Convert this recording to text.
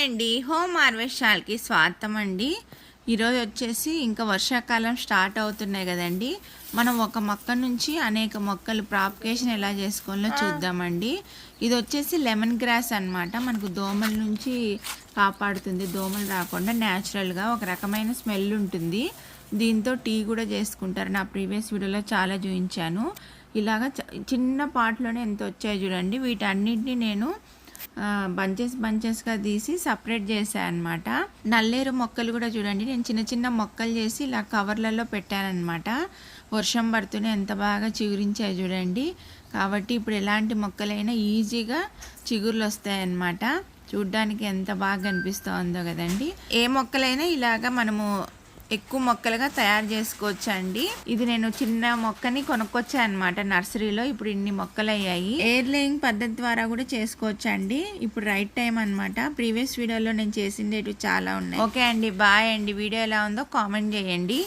Hi అండి. Home హార్వెస్టాల్కి స్వాగతం అండి. ఈరోజు వచ్చేసి ఇంకా వర్షాకాలం స్టార్ట్ అవుతున్నాయి కదండి. మనం ఒక మొక్క నుంచి అనేక మొక్కలు ప్రాపకేషన్ ఎలా చేసుకోవాలో చూద్దామండి. ఇది వచ్చేసి లెమన్ గ్రాస్ అన్నమాట. మనకు దోమల నుంచి కాపాడుతుంది. దోమలు రాకుండా న్యాచురల్గా ఒక రకమైన స్మెల్ ఉంటుంది. దీంతో టీ కూడా చేసుకుంటారు నా ప్రీవియస్ వీడియోలో చాలా చూపించాను. ఇలాగ చిన్న పాట్లోనే ఎంత వచ్చాయి చూడండి. వీటన్నిటిని నేను బంచెస్ బంచెస్గా తీసి సపరేట్ చేశాను అనమాట నల్లేరు మొక్కలు కూడా చూడండి నేను చిన్న చిన్న మొక్కలు చేసి ఇలా కవర్లలో పెట్టానమాట వర్షం పడుతూనే ఎంత బాగా చిగురించాయి చూడండి. కాబట్టి ఇప్పుడు ఎలాంటి మొక్కలైనా ఈజీగా చిగుర్లు వస్తాయన్నమాట చూడ్డానికి ఎంత బాగా కనిపిస్తుందో కదండి. ఏ మొక్కలైనా ఇలాగా మనము ఎక్కువ మొక్కలుగా తయారు చేసుకోవచ్చు అండి ఇది నేను చిన్న మొక్కని కొనుక్కొచ్చా అనమాట నర్సరీలో. ఇప్పుడు ఇన్ని మొక్కలు అయ్యాయి ఎయిర్ లేయింగ్ పద్ధతి ద్వారా కూడా చేసుకోవచ్చు అండి ఇప్పుడు రైట్ టైం అన్నమాట. ప్రీవియస్ వీడియోలో నేను చేసింది చాలా ఉన్నాయి. ఓకే అండి. బాయ్ అండి. వీడియో ఎలా ఉందో కామెంట్ చేయండి.